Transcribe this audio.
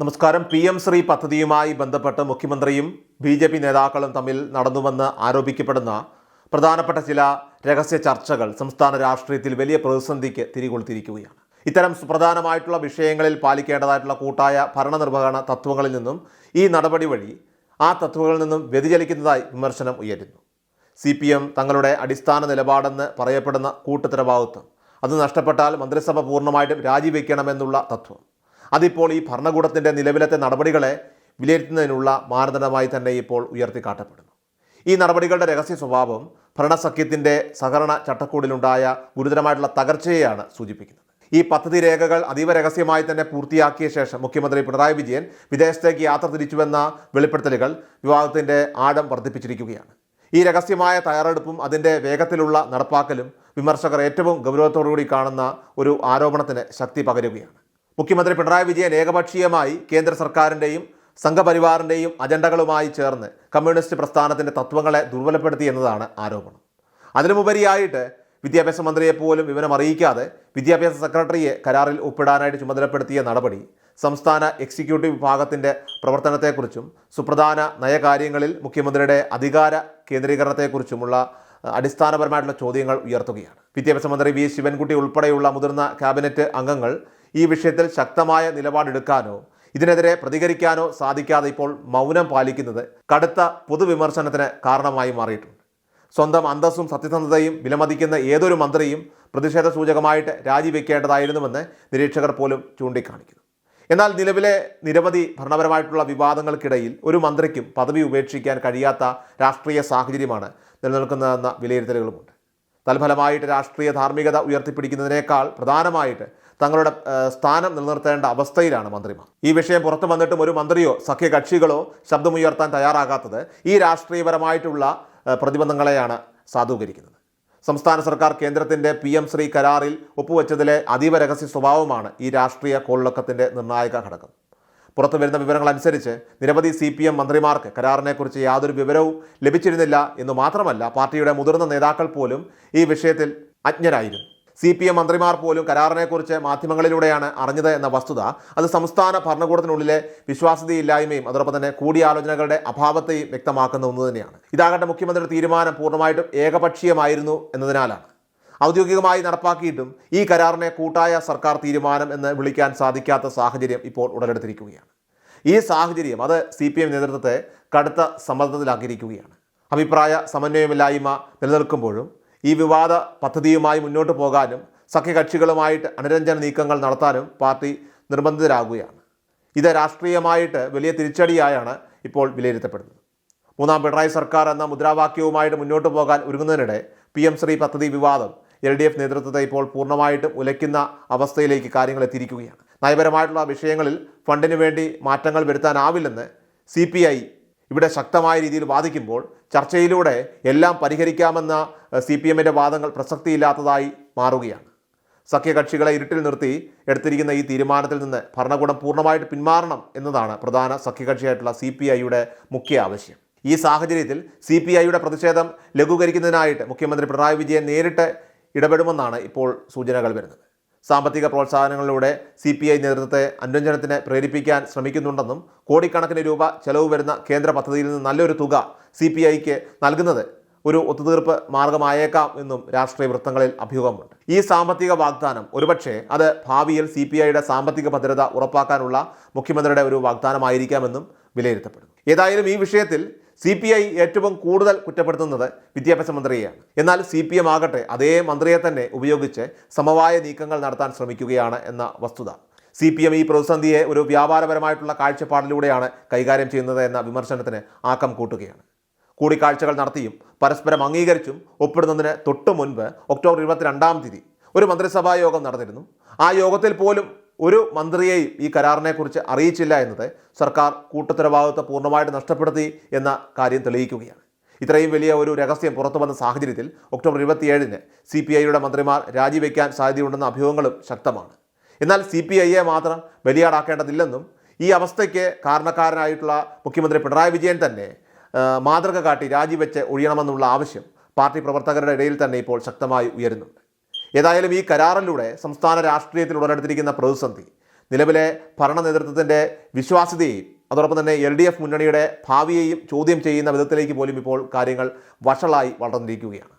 നമസ്കാരം. P M Shri പദ്ധതിയുമായി ബന്ധപ്പെട്ട് മുഖ്യമന്ത്രിയും ബി ജെ പി നേതാക്കളും തമ്മിൽ നടന്നുവെന്ന് ആരോപിക്കപ്പെടുന്ന പ്രധാനപ്പെട്ട ചില രഹസ്യ ചർച്ചകൾ സംസ്ഥാന രാഷ്ട്രീയത്തിൽ വലിയ പ്രതിസന്ധിക്ക് തിരികൊളുത്തിയിരിക്കുകയാണ്. ഇത്തരം സുപ്രധാനമായിട്ടുള്ള വിഷയങ്ങളിൽ പാലിക്കേണ്ടതായിട്ടുള്ള കൂട്ടായ ഭരണനിർവഹണ തത്വങ്ങളിൽ നിന്നും ഈ നടപടി വഴി ആ തത്വങ്ങളിൽ നിന്നും വ്യതിചലിക്കുന്നതായി വിമർശനം ഉയരുന്നു. സി പി എം തങ്ങളുടെ അടിസ്ഥാന നിലപാടെന്ന് പറയപ്പെടുന്ന കൂട്ടുത്തരവാദിത്വം അത് നഷ്ടപ്പെട്ടാൽ മന്ത്രിസഭ പൂർണമായിട്ടും രാജിവെക്കണമെന്നുള്ള തത്വം. അതിപ്പോൾ ഈ ഭരണകൂടത്തിന്റെ നിലവിലത്തെ നടപടികളെ വിലയിരുത്തുന്നതിനുള്ള മാനദണ്ഡമായി തന്നെ ഇപ്പോൾ ഉയർത്തിക്കാട്ടപ്പെടുന്നു. ഈ നടപടികളുടെ രഹസ്യ സ്വഭാവം ഭരണസഖ്യത്തിന്റെ സഹകരണ ചട്ടക്കൂടിലുണ്ടായ ഗുരുതരമായിട്ടുള്ള തകർച്ചയെയാണ് സൂചിപ്പിക്കുന്നത്. ഈ പദ്ധതി രേഖകൾ അതീവ രഹസ്യമായി തന്നെ പൂർത്തിയാക്കിയ ശേഷം മുഖ്യമന്ത്രി പിണറായി വിജയൻ വിദേശത്തേക്ക് യാത്ര തിരിച്ചുവെന്ന വെളിപ്പെടുത്തലുകൾ വിവാദത്തിന്റെ ആഴം വർദ്ധിപ്പിച്ചിരിക്കുകയാണ്. ഈ രഹസ്യമായ തയ്യാറെടുപ്പും അതിന്റെ വേഗത്തിലുള്ള നടപ്പാക്കലും വിമർശകർ ഏറ്റവും ഗൗരവത്തോടുകൂടി കാണുന്ന ഒരു ആരോപണത്തിന് ശക്തി പകരുകയാണ്. മുഖ്യമന്ത്രി പിണറായി വിജയൻ ഏകപക്ഷീയമായി കേന്ദ്ര സർക്കാരിന്റെയും സംഘപരിവാറിന്റെയും അജണ്ടകളുമായി ചേർന്ന് കമ്മ്യൂണിസ്റ്റ് പ്രസ്ഥാനത്തിന്റെ തത്വങ്ങളെ ദുർബലപ്പെടുത്തി എന്നതാണ് ആരോപണം. അതിനുമുപരിയായിട്ട് വിദ്യാഭ്യാസ മന്ത്രിയെ പോലും വിവരം അറിയിക്കാതെ വിദ്യാഭ്യാസ സെക്രട്ടറിയെ കരാറിൽ ഒപ്പിടാനായിട്ട് ചുമതലപ്പെടുത്തിയ നടപടി സംസ്ഥാന എക്സിക്യൂട്ടീവ് വിഭാഗത്തിന്റെ പ്രവർത്തനത്തെക്കുറിച്ചും സുപ്രധാന നയകാര്യങ്ങളിൽ മുഖ്യമന്ത്രിയുടെ അധികാര കേന്ദ്രീകരണത്തെക്കുറിച്ചുമുള്ള അടിസ്ഥാനപരമായിട്ടുള്ള ചോദ്യങ്ങൾ ഉയർത്തുകയാണ്. വിദ്യാഭ്യാസ മന്ത്രി വി ശിവൻകുട്ടി ഉൾപ്പെടെയുള്ള മുതിർന്ന ക്യാബിനറ്റ് അംഗങ്ങൾ ഈ വിഷയത്തിൽ ശക്തമായ നിലപാടെടുക്കാനോ ഇതിനെതിരെ പ്രതികരിക്കാനോ സാധിക്കാതെ ഇപ്പോൾ മൗനം പാലിക്കുന്നത് കടുത്ത പൊതുവിമർശനത്തിന് കാരണമായി മാറിയിട്ടുണ്ട്. സ്വന്തം അന്തസ്സും സത്യസന്ധതയും വിലമതിക്കുന്ന ഏതൊരു മന്ത്രിയും പ്രതിഷേധ സൂചകമായിട്ട് രാജിവെക്കേണ്ടതായിരുന്നുവെന്ന് നിരീക്ഷകർ പോലും ചൂണ്ടിക്കാണിക്കുന്നു. എന്നാൽ നിലവിലെ നിരവധി ഭരണപരമായിട്ടുള്ള വിവാദങ്ങൾക്കിടയിൽ ഒരു മന്ത്രിക്കും പദവി ഉപേക്ഷിക്കാൻ കഴിയാത്ത രാഷ്ട്രീയ സാഹചര്യമാണ് നിലനിൽക്കുന്നതെന്ന വിലയിരുത്തലുകളുമുണ്ട്. തൽഫലമായിട്ട് രാഷ്ട്രീയ ധാർമ്മികത ഉയർത്തിപ്പിടിക്കുന്നതിനേക്കാൾ പ്രധാനമായിട്ട് തങ്ങളുടെ സ്ഥാനം നിലനിർത്തേണ്ട അവസ്ഥയിലാണ് മന്ത്രിമാർ. ഈ വിഷയം പുറത്തു വന്നിട്ടും ഒരു മന്ത്രിയോ സഖ്യകക്ഷികളോ ശബ്ദമുയർത്താൻ തയ്യാറാകാത്തത് ഈ രാഷ്ട്രീയപരമായിട്ടുള്ള പ്രതിബന്ധങ്ങളെയാണ് സാധൂകരിക്കുന്നത്. സംസ്ഥാന സർക്കാർ കേന്ദ്രത്തിന്റെ പി എം ശ്രീ കരാറിൽ ഒപ്പുവെച്ചതിലെ അതീവ രഹസ്യ സ്വഭാവമാണ് ഈ രാഷ്ട്രീയ കോളിളക്കത്തിന്റെ നിർണായക ഘടകം. പുറത്തു വരുന്ന വിവരങ്ങൾ അനുസരിച്ച് നിരവധി സി പി എം മന്ത്രിമാർക്ക് കരാറിനെക്കുറിച്ച് യാതൊരു വിവരവും ലഭിച്ചിരുന്നില്ല എന്ന് മാത്രമല്ല പാർട്ടിയുടെ മുതിർന്ന നേതാക്കൾ പോലും ഈ വിഷയത്തിൽ അജ്ഞരായിരുന്നു. സി പി എം മന്ത്രിമാർ പോലും കരാറിനെക്കുറിച്ച് മാധ്യമങ്ങളിലൂടെയാണ് അറിഞ്ഞത് എന്ന വസ്തുത അത് സംസ്ഥാന ഭരണകൂടത്തിനുള്ളിലെ വിശ്വാസ്യതയില്ലായ്മയും അതോടൊപ്പം തന്നെ കൂടിയാലോചനകളുടെ അഭാവത്തെയും വ്യക്തമാക്കുന്ന ഒന്ന് തന്നെയാണ്. ഇതാകട്ടെ മുഖ്യമന്ത്രിയുടെ തീരുമാനം പൂർണമായിട്ടും ഏകപക്ഷീയമായിരുന്നു എന്നതിനാലാണ്. ഔദ്യോഗികമായി നടപ്പാക്കിയിട്ടും ഈ കരാറിനെ കൂട്ടായ സർക്കാർ തീരുമാനം എന്ന് വിളിക്കാൻ സാധിക്കാത്ത സാഹചര്യം ഇപ്പോൾ ഉടലെടുത്തിരിക്കുകയാണ്. ഈ സാഹചര്യം അത് സി പി എം നേതൃത്വത്തെ കടുത്ത സമ്മർദ്ദത്തിലാക്കിയിരിക്കുകയാണ്. അഭിപ്രായ സമന്വയമില്ലായ്മ നിലനിൽക്കുമ്പോഴും ഈ വിവാദ പദ്ധതിയുമായി മുന്നോട്ട് പോകാനും സഖ്യകക്ഷികളുമായിട്ട് അനുരഞ്ജന നീക്കങ്ങൾ നടത്താനും പാർട്ടി നിർബന്ധിതരാകുകയാണ്. ഇത് രാഷ്ട്രീയമായിട്ട് വലിയ തിരിച്ചടിയായാണ് ഇപ്പോൾ വിലയിരുത്തപ്പെടുന്നത്. മൂന്നാം പിണറായി സർക്കാർ എന്ന മുദ്രാവാക്യവുമായിട്ട് മുന്നോട്ട് പോകാൻ ഒരുങ്ങുന്നതിനിടെ പി എം ശ്രീ പദ്ധതി വിവാദം എൽ ഡി എഫ് നേതൃത്വത്തെ ഇപ്പോൾ പൂർണമായിട്ടും ഉലയ്ക്കുന്ന അവസ്ഥയിലേക്ക് കാര്യങ്ങൾ എത്തിയിരിക്കുകയാണ്. നയപരമായിട്ടുള്ള വിഷയങ്ങളിൽ ഫണ്ടിന് വേണ്ടി മാറ്റങ്ങൾ വരുത്താനാവില്ലെന്ന് സി പി ഐ ഇവിടെ ശക്തമായ രീതിയിൽ വാദിക്കുമ്പോൾ ചർച്ചയിലൂടെ എല്ലാം പരിഹരിക്കാമെന്ന സി പി എമ്മിന്റെ വാദങ്ങൾ പ്രസക്തിയില്ലാത്തതായി മാറുകയാണ്. സഖ്യകക്ഷികളെ ഇരുട്ടിൽ നിർത്തി എടുത്തിരിക്കുന്ന ഈ തീരുമാനത്തിൽ നിന്ന് ഭരണകൂടം പൂർണമായിട്ട് പിന്മാറണം എന്നതാണ് പ്രധാന സഖ്യകക്ഷിയായിട്ടുള്ള സി പി ഐയുടെ മുഖ്യ ആവശ്യം. ഈ സാഹചര്യത്തിൽ സി പി ഐയുടെ പ്രതിഷേധം ലഘൂകരിക്കുന്നതിനായിട്ട് മുഖ്യമന്ത്രി പിണറായി വിജയൻ നേരിട്ട് ഇടപെടുമെന്നാണ് ഇപ്പോൾ സൂചനകൾ വരുന്നത്. സാമ്പത്തിക പ്രോത്സാഹനങ്ങളിലൂടെ സി പി ഐ നേതൃത്വത്തെ അനുരഞ്ജനത്തിന് പ്രേരിപ്പിക്കാൻ ശ്രമിക്കുന്നുണ്ടെന്നും കോടിക്കണക്കിന് രൂപ ചെലവ് വരുന്ന കേന്ദ്ര പദ്ധതിയിൽ നിന്ന് നല്ലൊരു തുക സി പി ഐക്ക് നൽകുന്നത് ഒരു ഒത്തുതീർപ്പ് മാർഗമായേക്കാം എന്നും രാഷ്ട്രീയ വൃത്തങ്ങളിൽ അഭ്യൂഹമുണ്ട് ഈ സാമ്പത്തിക വാഗ്ദാനം ഒരുപക്ഷെ അത് ഭാവിയിൽ സി പി ഐയുടെ സാമ്പത്തിക ഭദ്രത ഉറപ്പാക്കാനുള്ള മുഖ്യമന്ത്രിയുടെ ഒരു വാഗ്ദാനമായിരിക്കാമെന്നും വിലയിരുത്തപ്പെടുന്നു. ഏതായാലും ഈ വിഷയത്തിൽ സി പി ഐ ഏറ്റവും കൂടുതൽ കുറ്റപ്പെടുത്തുന്നത് വിദ്യാഭ്യാസ മന്ത്രിയെയാണ്. എന്നാൽ സി പി എം ആകട്ടെ അതേ മന്ത്രിയെ തന്നെ ഉപയോഗിച്ച് സമവായ നീക്കങ്ങൾ നടത്താൻ ശ്രമിക്കുകയാണ് എന്ന വസ്തുത. സി പി എം ഈ പ്രതിസന്ധിയെ ഒരു വ്യാപാരപരമായിട്ടുള്ള കാഴ്ചപ്പാടിലൂടെയാണ് കൈകാര്യം ചെയ്യുന്നത് എന്ന വിമർശനത്തിന് ആക്കം കൂട്ടുകയാണ്. കൂടിക്കാഴ്ചകൾ നടത്തിയും പരസ്പരം അംഗീകരിച്ചും ഒപ്പിടുന്നതിന് തൊട്ടു മുൻപ് ഒക്ടോബർ ഇരുപത്തിരണ്ടാം തീയതി ഒരു മന്ത്രിസഭാ യോഗം നടന്നിരുന്നു. ആ യോഗത്തിൽ പോലും ഒരു മന്ത്രിയെയും ഈ കരാറിനെക്കുറിച്ച് അറിയിച്ചില്ല എന്നത് സർക്കാർ കൂട്ടുത്തരവാദിത്വം പൂർണമായിട്ട് നഷ്ടപ്പെടുത്തി എന്ന കാര്യം തെളിയിക്കുകയാണ്. ഇത്രയും വലിയ ഒരു രഹസ്യം പുറത്തു വന്ന സാഹചര്യത്തിൽ ഒക്ടോബർ ഇരുപത്തിയേഴിന് സി പി ഐയുടെ മന്ത്രിമാർ രാജിവെക്കാൻ സാധ്യതയുണ്ടെന്ന അഭ്യൂഹങ്ങളും ശക്തമാണ്. എന്നാൽ സി പി ഐയെ മാത്രം ബലിയാടാക്കേണ്ടതില്ലെന്നും ഈ അവസ്ഥയ്ക്ക് കാരണക്കാരനായിട്ടുള്ള മുഖ്യമന്ത്രി പിണറായി വിജയൻ തന്നെ മാതൃക കാട്ടി രാജിവെച്ച് ഒഴിയണമെന്നുള്ള ആവശ്യം പാർട്ടി പ്രവർത്തകരുടെ ഇടയിൽ തന്നെ ഇപ്പോൾ ശക്തമായി ഉയരുന്നുണ്ട്. ഏതായാലും ഈ കരാറിലൂടെ സംസ്ഥാന രാഷ്ട്രീയത്തിൽ ഉടലെടുത്തിരിക്കുന്ന പ്രതിസന്ധി നിലവിലെ ഭരണ നേതൃത്വത്തിന്റെ വിശ്വാസ്യതയെയും അതോടൊപ്പം തന്നെ എൽ ഡി എഫ് മുന്നണിയുടെ ഭാവിയെയും ചോദ്യം ചെയ്യുന്ന വിധത്തിലേക്ക് പോലും ഇപ്പോൾ കാര്യങ്ങൾ വഷളായി വളർന്നിരിക്കുകയാണ്.